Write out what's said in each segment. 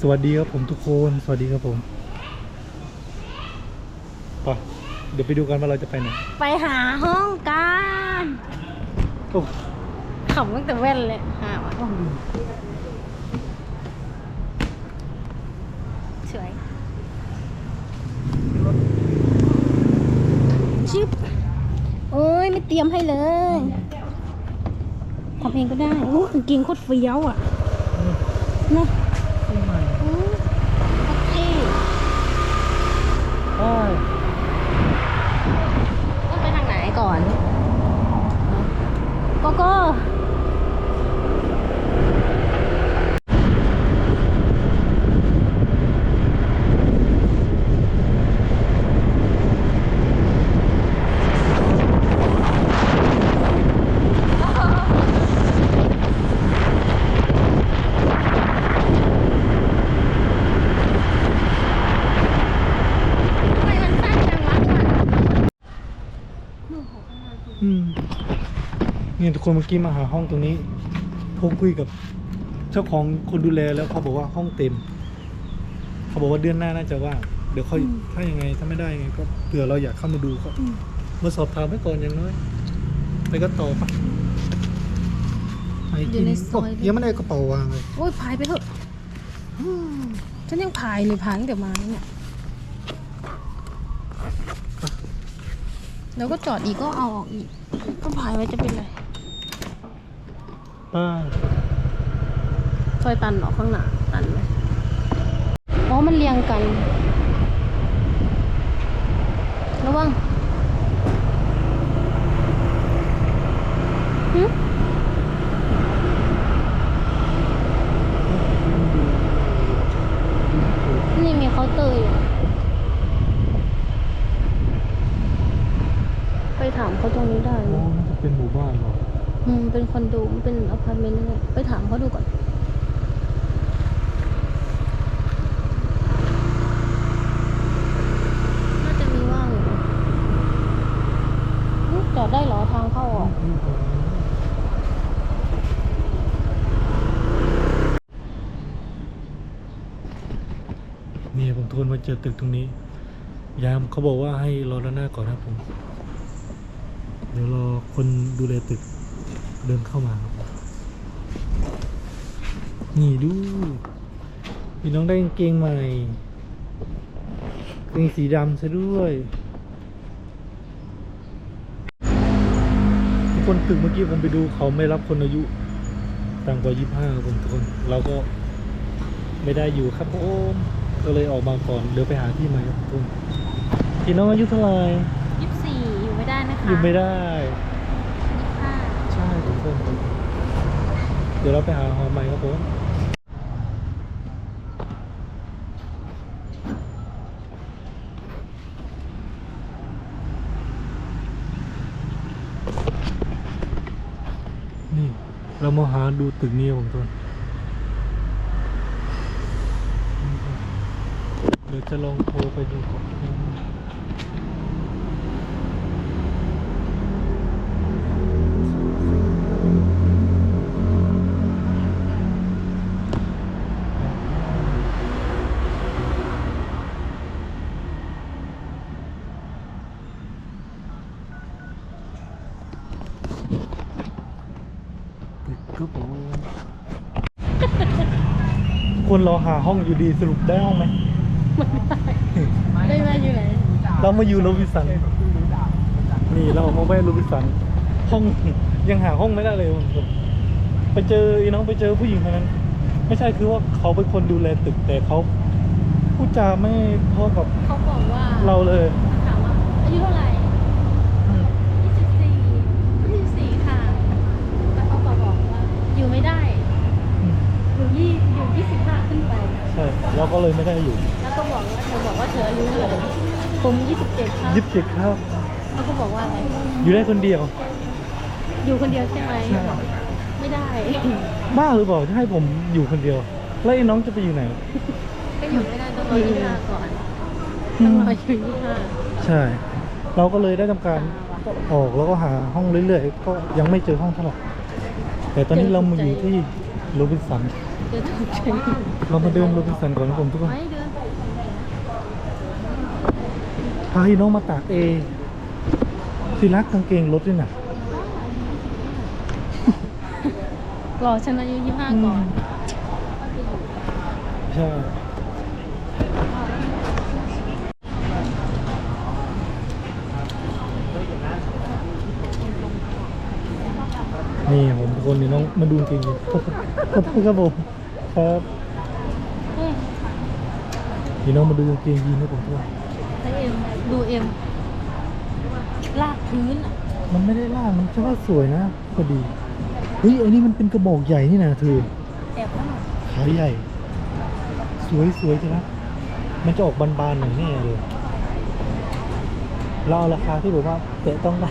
สวัสดีครับผมทุกคน สวัสดีครับผมไปเดี๋ยวไปดูกันว่าเราจะไปไหน ไปหาห้องกันโอ้ขำตั้งแต่แว่นเลยหาวะสวยชิปโอ้ยไม่เตรียมให้เลยทำเองก็ได้โอ้กางเกงโคตรเฟี้ยวอะ เนาะอืมโอเค ใช่ ต้องไปทางไหนก่อนโกโก้ ทำไมมันสั้นจังวะ อืม เนี่ยทุกคนเมื่อกี้มาหาห้องตรงนี้ผมคุยกับเจ้าของคนดูแลแล้วเขาบอกว่าห้องเต็ม เขาบอกว่าเดือนหน้าน่าจะว่างเดี๋ยวค่อยถ้ายังไงถ้าไม่ได้ยังไงก็เผื่อเราอยากเข้ามาดูก็อืมมาสอบถามไว้ก่อนอย่างน้อยไปก็ต่อปะไปอยู่กินในซอยโยังไม่ได้กระเป๋าวางเลยโอ้ยพายไปเถอะอืมฉันยังพายเลยพายตั้งแต่มาเนี่ยแล้วก็จอดอีกก็เอาออกอีกก็พายไว้จะเป็นไร ป้าซอยตันเหรอข้างหน้าตันไหมอ๋อ มันเรียงกัน ระวังหึนี่มีเคาน์เตอร์อยู่ไปถามเขาตรงนี้ได้โอ้ไหมน่าจะเป็นหมู่บ้านเหร อืมเป็นคอนโดมันเป็นอพาร์ตเมนต์เลยไปถามเขาดูก่อน น่าจะมีว่างอยู่นะอุ๊ยจอดได้เหรอทางเข้าอะนี่ผมทวนมาเจอตึกตรงนี้ ยามเขาบอกว่าให้รอด้านหน้าก่อนนะครับผม เดี๋ยวรอคนดูแลตึก เดินเข้ามาครับผมนี่ดูพี่น้องได้กางเกงใหม่กางเกงสีดำซะด้วยทุกคนตึกเมื่อกี้ผมไปดูเขาไม่รับคนอายุต่ำกว่ายี่ห้าผมทุกคนเราก็ไม่ได้อยู่ครับผมก็เลยออกมาก่อนเดี๋ยวไปหาที่ใหม่ครับทุกคนพี่น้องอายุเท่าไหร่ยี่สิบสี่อยู่ไม่ได้นะคะอยู่ไม่ได้ยี่สิบห้าใช่ทุกคนเดี๋ยวเราไปหาหอใหม่ครับผมนี่เรามาหาดูตึกนี้ผมทุนเดี๋ยวจะลองโทรไปดูก่อน กครับผมคนรอหาห้องอยู่ดีสรุปได้ห้องไหมได้มาอยู่ไหนเรามาอยู่โรบินสันนี่เรามาแวะโรบินสันห้องยังหาห้องไม่ได้เลยผมไปเจอไอ้น้องไปเจอผู้หญิงคนนั้น ไม่ใช่คือว่าเขาเป็นคนดูแลตึกแต่เขาพูดจาไม่เพราะกับเขาบอกว่าเราเลยถามว่าอายุเท่าไหร่ยี่สิบสี่ยี่สิบสี่ค่ะ แต่เขาบอกบอกว่า อยู่ไม่ได้ อยู่ยี่อยู่ยี่สิบห้าขึ้นไป ใช่ เราก็เลยไม่ได้อยู่แล้วก็บอกว่าเธอบอกว่าเธออายุเท่าไหร่ผมยี่สิบเจ็ดครับยิบเจ็ดครับ เขาก็บอกว่าอะไร อยู่ได้คนเดียวอยู่คนเดียวใช่ไหมใช่ไม่ได้ บ้าหรือเปล่าจะให้ผมอยู่คนเดียว แล้วไอ้น้องจะไปอยู่ไหน ก็อยู่ไม่ได้ต้องรอยี่ห้าก่อนต้องรออยู่ยี่ห้าใช่ เราก็เลยได้ทำการออกแล้วก็หาห้องเรื่อยๆ ก็ยังไม่เจอห้องเท่าไหร่แต่ตอนนี้เรามาอยู่ที่โรบินสัน เดินถูกใจเรามาเดินโรบินสันก่อนนะผมทุกคนไม่เดินพาพี่น้องมาตากเอทีรักกางเกงรถด้วยนะรอฉันอายุยี่ห้าก่อน ใช่ นี่ผมทุกคนนี่น้องมาดูกางเกงยีนขอบคุณขอบคุณครับผมครับเฮ้ยพี่น้องมาดูกางเกงยีนให้ผมด้วยไอเอ็มดูเอ็มลากพื้นอะมันไม่ได้ล่างมันใช่ว่าสวยนะพอดีเฮ้ยอันนี้มันเป็นกระบอกใหญ่นี่นะเธอแอบข้างหลังขาใหญ่ สวยสวยจังนะมันจะออกบานๆหน่อยแน่เลยเราเอาราคาที่แบบว่าเตะต้องได้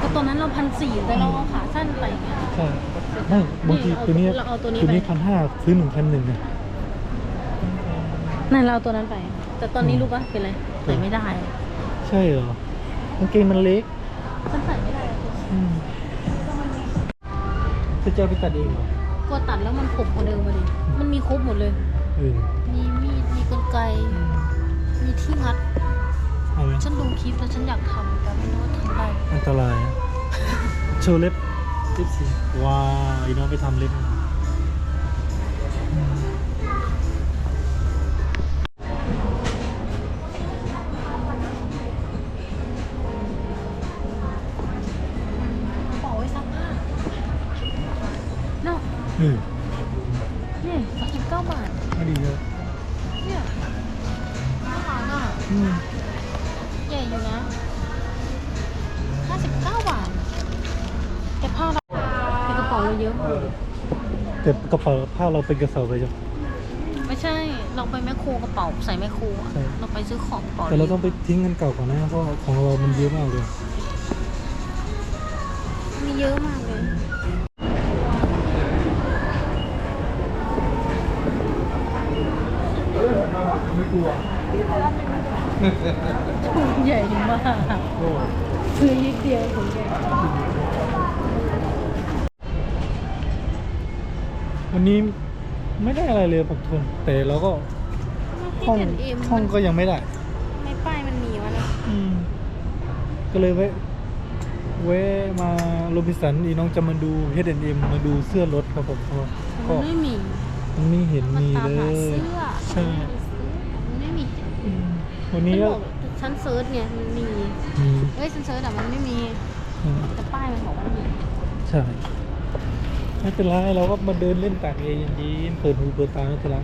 ก็ตอนนั้นเราพันสี่แต่เราเอาขา สั้นไปไงใช่ไม่บางทีนี่ตัวนี้เราเอาตัวนี้ตัวนี้ไปพันห้าซื้อหนึ่งพันหนึ่งเนี่ยนั่นเราเอาตัวนั้นไป แต่ตอนนี้รู้ปะเป็นไรใส่ไม่ได้ใช่เหรอกางเกงมันเล็กฉันใส่ไม่ได้อะอืมจะเจอไปตัดเองเหรอกลัวตัดแล้วมันขบกว่าเดิมมาดิมันมีครบหมดเลย เออมีมีดมีกรรไกรมีที่งัด เอาไหมฉันดูคลิปแล้วฉันอยากทำแต่ไม่รู้ว่าทำได้ อันตรายอะโชว์เล็บ สิบสี่ว้าวอีน้องไปทำเล็บ แต่กระเป๋าผ้าเราเป็นกระสอบเลยจ้ะ ไม่ใช่ เราไปแมคโครกระเป๋าใส่แมคโครอะใช่ เราไปซื้อของกระเป๋าแต่เราต้องไปทิ้งเงินเก่าก่อนนะเพราะของเรามันเยอะมากเลย มีเยอะมากเลยไม่กลัวใหญ่มากโอ้คือยิดเดียวถึง ไม่ได้อะไรเลยปักทนแต่เราก็ห้องให้เอ็มห้องก็ยังไม่ได้ไม่ป้ายมันมีวะนะอืมก็เลยแวะแวะมาโรบินสันอีน้องจะมาดู H&M มาดูเสื้อรถครับผมเพราะว่าก็มันไม่มีมันไม่เห็นมันมีตามเลหายเสื้อใช่มันไม่มีอืมวันฉันี้นก็บอกฉันเซิร์ชไงมันมีมีเอ้ยฉันเซิร์ชแต่มันไม่มีอืมแต่ป้ายมันบอกว่ามีใช่ ไม่เป็นไรเราก็มาเดินเล่นตากเอเย็นๆเปิดหูเปิดตาไม่เป็นไร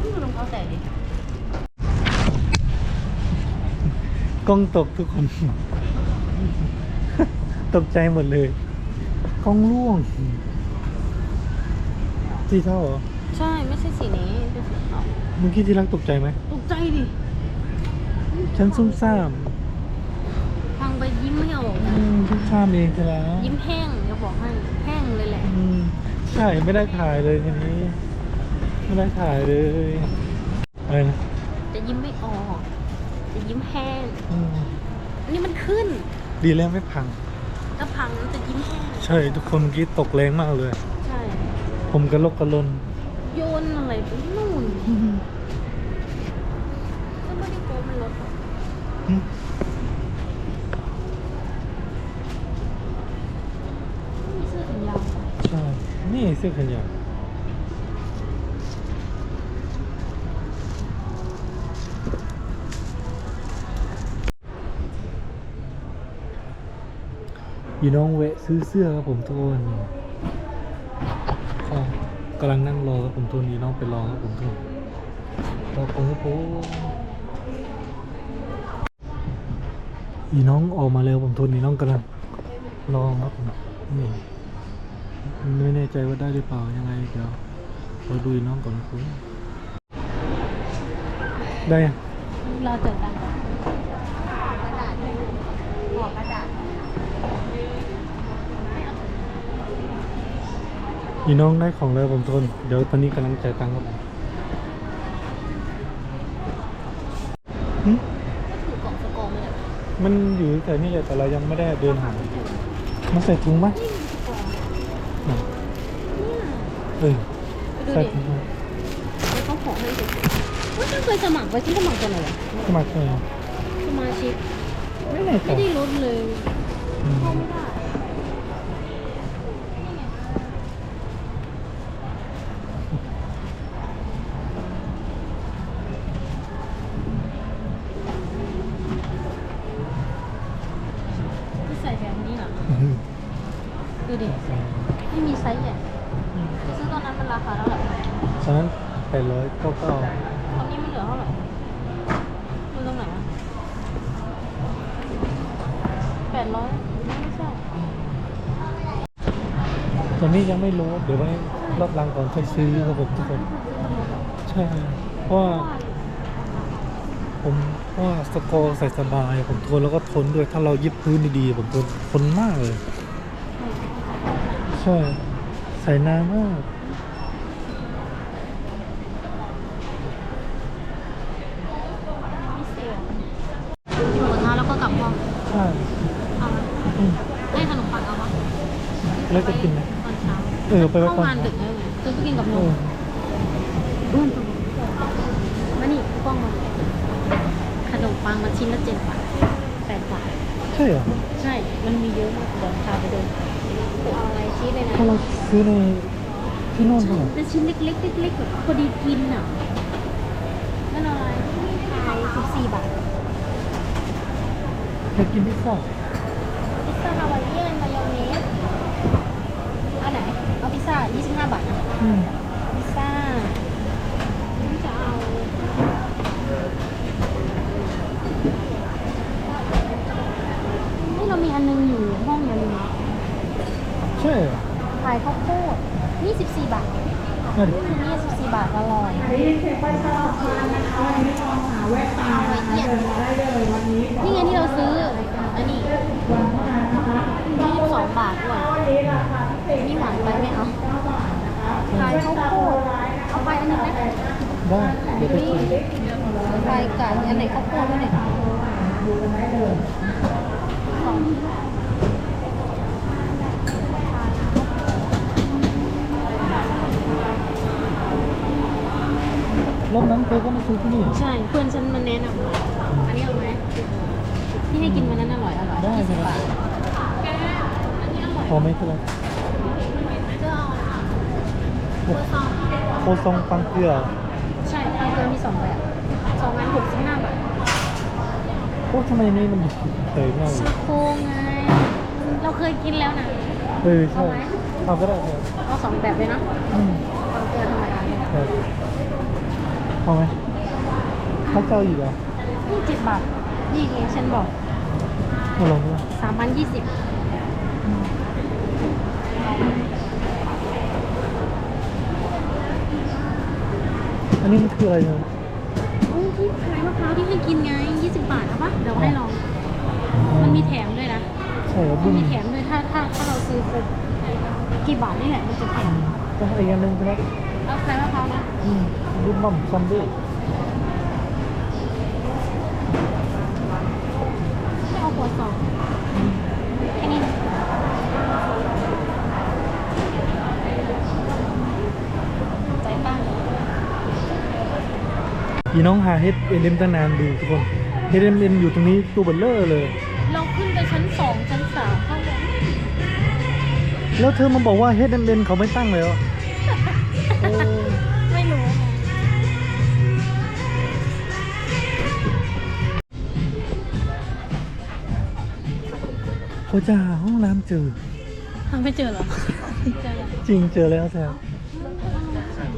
นี่มันรองเท้าแตะดิกล้องตกทุกคน ตกใจหมดเลยกล้องร่วงที่เท่าเหรอใช่ไม่ใช่สีนี้เป็นสีขาวเมื่อกี้ที่รักตกใจไหมตกใจดิฉันซุ่มซ่ามฟังไปยิ้มไม่ออกอืมซุ่มซ่ามเองใช่แล้วยิ้มแห้งจะ บอกให้แห้งเลยแหละ อืมใช่ไม่ได้ถ่ายเลยทีนี้ ไม่ได้ถ่ายเลยอะไรนะจะยิ้มไม่ออกจะยิ้มแห้งอืมอันนี้มันขึ้นดีแล้วไม่พังถ้าพังมันจะยิ้มแห้งใช่ทุกคนเมื่อกี้ตกแรงมากเลย ใช่ ผมกระลกกระลน โยนอะไรไปนู่นก็ไม่ได้โกงมันลดหรอก อืมมีเสื้อแขนยาว ใช่ นี่เสื้อขนยาวพี่น้องแวะซื้อเสื้อครับผมทุกคนก็กำลังนั่งรอครับผมทุกคนพี่น้องไปรอครับผมทุกคนรอผมครับผมพี่น้องออกมาแล้วผมทุนพี่น้องกำลังรอครับผมนี่ ไม่แน่ใจว่าได้หรือเปล่ายังไงเดี๋ยวเราดูน้องก่อนนะคุณได้ยังเราเจอกันก่อนกระดาษห่อกระดาษอีน้องได้ของแล้วผมทน เดี๋ยวตอนนี้กำลังจ่ายตังค์ครับผมหึก็ถือกล่องสกองเลยมันอยู่แต่นี่แหละแต่เรายังไม่ได้เดินหามันใส่ถุงไหม นี่มันสกองไหนเนี่ยออไปดูใช่ดิแล้วเขาขอให้เด็กว่าฉันเคยสมัครไปฉันสมัครตอนไหนวะสมัครเลยสมาชิก ไม่แน่ใจไม่ได้ลดเลยอืมเข้าไม่ได้ที่ใส่แบบนี้เหรอ อืมดูดิ ไม่มีไซส์ใหญ่ ซื้อตอนนั้นมันราคาเท่าไหร่ฉะนั้นแปดร้อยเก้าเก้าตอนนี้มันเหลือเท่าไหร่ดูตรงไหนอะแปดร้อยไม่ใช่ตอนนี้ยังไม่รู้เดี๋ยวไว้รอบหลังก่อนค่อยซื้อครับผมทุกคน ใช่เพราะว่าผมเพราะว่าสกอร์ใส่สบาย ผมทนแล้วก็ทนด้วยถ้าเรายิบพื้นดีๆผมทนทนมากเลย ใช่ใส่นานมากกินหมูกระทะแล้วก็กลับห้องใช่เอาไหมอืมให้ขนมปังเอาปะแล้วจะกินไหม ตอนเช้าเออไปไว้ก่อน เข้างานดึกเลยไงซื้อไปกินกับนเอมอร่วมมานี่กล้องมาขนมปังมาชิ้นละเจ็ดบาทแปดบาท ใช่เหรอ ใช่ มันมีเยอะมากเดี๋ยวพาไปเดิน เอาอะไรชี้เลยนะถ้าเราซื้อในที่โน่นเท่าไหร่เป็นชิ้นเล็กๆเล็กๆแบบพอดีกินอะนั่นอะไรขายสิบสี่บาทอยากกินพิซซ่าพิซซ่าฮาวายเอียนมายองเนสเอาไหนเอาพิซซ่ายี่สิบห้าบาทนะ อืม พิซซ่าจะเอานี่เรามีอันนึงอยู่ห้องอย่าลืมนะ ใช่เหรอ ขายข้าวโพดนี่สิบสี่บาทนั่นดินี่สิบสี่บาทอร่อยฮาวายเอียนนี่ไงที่เราซื้อ อันนี้ยี่สิบสองบาทด้วยนี่หวานไปไม่เอาขายข้าวโพดเอาไปอันหนึงนะได้เดี๋ยวไปกินไปไก่อันไหนข้าวโพดด้วยเนี่ยสอง รอบนั้นเธอก็มาซื้อที่นี่ใช่เพื่อนฉันมันแนะนำมาอันนี้เอาไหมที่ให้กินวันนั้นอร่อยอร่อยได้ยี่สิบครับ บาทอันนี้อร่อยพอไหมเท่าไหร่ก็เอาโอ้โคซองปังเกลือใช่ทางเกินมีสองแบบสองอันหกสิบห้าบาทโอ้ทำไมนี่มันเฉยมากเลชายโคไง เราเคยกินแล้วนะ เออใช่เอาไหม เอาก็ได้ครับเอาสองแบบเลยเนาะอืมทางเกินธรรมดาเนี่ยครับ เอาไหมถ้าเจ้าอีกเหรอนี่เจ็ดบาทนี่ไงฉันบอกเอาลองดูสามพันยี่สิบอันนี้มันคืออะไรเนี่ยอุ้ยที่ขายมะพร้าวที่ให้กินไงยี่สิบบาทเอาปะเดี๋ยวให้ลอง มันมีแถมด้วยนะ ใช่ครับมับุ้นมมีแถมด้วยถ้าถ้าถ้าเราซื้อครบกี่บาทนี่แหละมันจะแถม ก็ให้อีกอันหนึงใช่ไหมเอาใครมะพร้าวนะ อืม บุ้มบั่มซัมเบ้ไม่เอาหัวสองแค่นี้นะใจป้าอีน้องหาเฮดเอ็มตั้งนานดูทุกคนเฮดเอ็มอยู่ตรงนี้ตัวเบลเลอร์เลย เราขึ้นไปชั้นสองชั้นสามข้างบนแล้วเธอมาบอกว่า H&M เขาไม่ตั้งเลยเหรอ เขาจะหาห้องน้ำเจอหาไม่เจอเหรอเจอแล้วจริงเจอแล้วแซม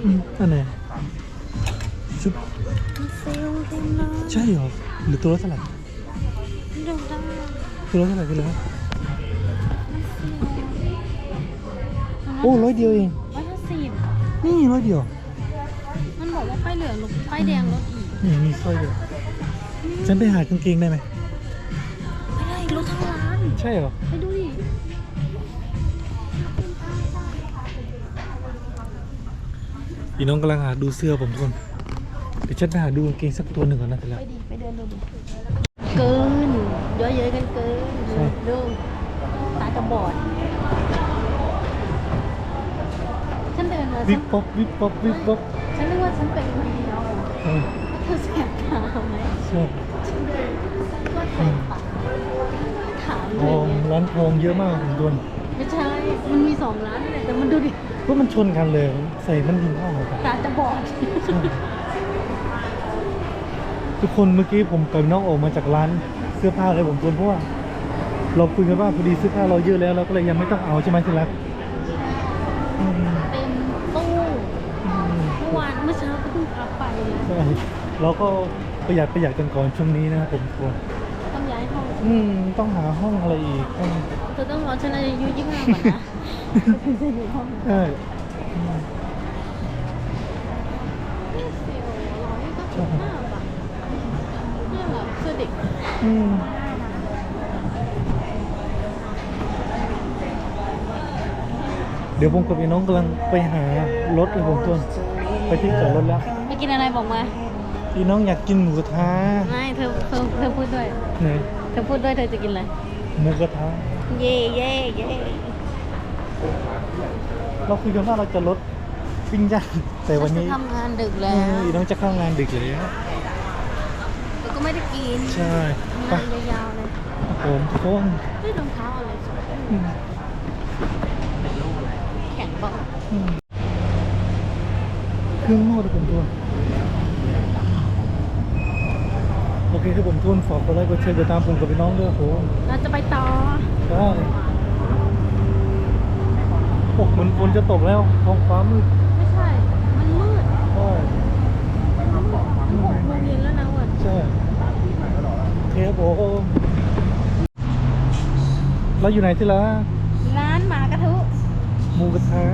อืมอันไหนชุบเซลล์กันนะใช่เหรอหรือตัวละเท่าไหร่เดี๋ยวได้ตัวละเท่าไหร่กันเลยโอ้ร้อยเดียวเองร้อยห้าสิบนี่ร้อยเดียว มันบอกว่าป้ายเหลืองลดป้ายแดงลดอีกนี่มีสร้อยเดียวฉันไปหากางเกงได้ไหมไม่ได้ลดทั้งร้าน ใช่เหรอ ไปดูดิ อีน้องกำลังหาดูเสื้อผมทุกคนเดี๋ยวฉันไปหาดูกางเกงสักตัวหนึ่งก่อนนะแต่ละ ไปดิ ไปเดินดูดิเกินเยอะเย้ยกันเกินใช่ ดูตาจะบอด ฉันเดินมาวิบป๊บวิบป๊บวิบป๊บฉันนึกว่าฉันเป็นคนเดียวเออเธอแสบตาไหมใช่ก็แสบตาถามทเลองยร้านทองเยอะมากผมโดนไม่ใช่ มันมีสองร้านเลยแต่มันดูดิก็มันชนกันเลย ใส่มันยิงเข้ากันตาจะบอดใช่ทุกคนเมื่อกี้ผมกับน้องออกมาจากร้านเสื้อผ้าเลยผมโดนเพราะว่าเราคุยกันว่าพอดีเสื้อผ้าเราเยอะแล้วเราก็เลยยังไม่ต้องเอาใช่ไหมที่รักอืมเต็มตู้อืมเมื่อวานเมื่อเช้าก็เพิ่งเอาไปใช่เราก็ประหยัดประหยัดกันก่อนช่วงนี้นะครับผมทุกคนต้ องย้ายห้องอืม ต้องหาห้องอะไรอีกต้องเธอต้องรอฉันอายุยี่สิบห้าก่อนนะถึงจะอยู่ห้องใช่อืมเซลล์ร้อยก็สิบห้าบาทเนี่ยแบบเสื้อเด็กอืมเดี๋ยวผมกับพี่น้องกำลังไปหารถเลยผมทุกคนไปที่จอดรถแล้วไปกินอะไรบอกมา พี่น้องอยากกินหมูกระทะไม่เธอเธอเธอพูดด้วยไหนเธอพูดด้วยเธอจะกินอะไรหมูกระทะเย่เย่เย่เราคุยกันว่าเราจะลดปิ้งย่างแต่วันนี้ฉัจะทำงานดึกเอแล้วออีน้องจะเข้างานดึกเลยนะแต่ก็ไม่ได้กินใช่ไปงานยาวๆเลยผมทุกคนเฮ้ยรองเท้าอะไรสวยอืมแข็งบอกอืมเครื่องนวดผมทวนโอเคครับผมทวนฝากกดไลค์กดแชร์กดตามผมกับพี่น้องด้วยครับผมเราจะไปต่อได้โอ้เหมือนฝนจะตกแล้วท้องฟ้ามืดไม่ใช่ มันมืดใช่หกโมงเย็นแล้วนะวันใช่โอเคครับผมเราอยู่ไหนที่ละร้านหมากระทุหมูกระทะ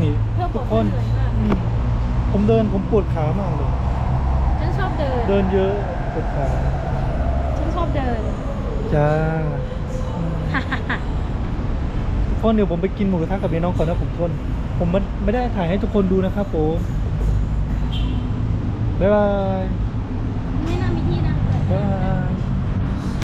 นี่เพื่อทุปกกคนเหนื่อยมากอืมผมเดินผมปวดขามากเลยฉันชอบ เดิน เดินเยอะปวดขาฉันชอบเดิน จ้าอืมทุกคนเดี๋ยวผมไปกินหมูกระทะกับพี่น้องก่อนนะผมทนผมมันไม่ได้ถ่ายให้ทุกคนดูนะครับผมบ๊ายบาย ไม่น่ามีที่นั่งเลยบ๊ายบาย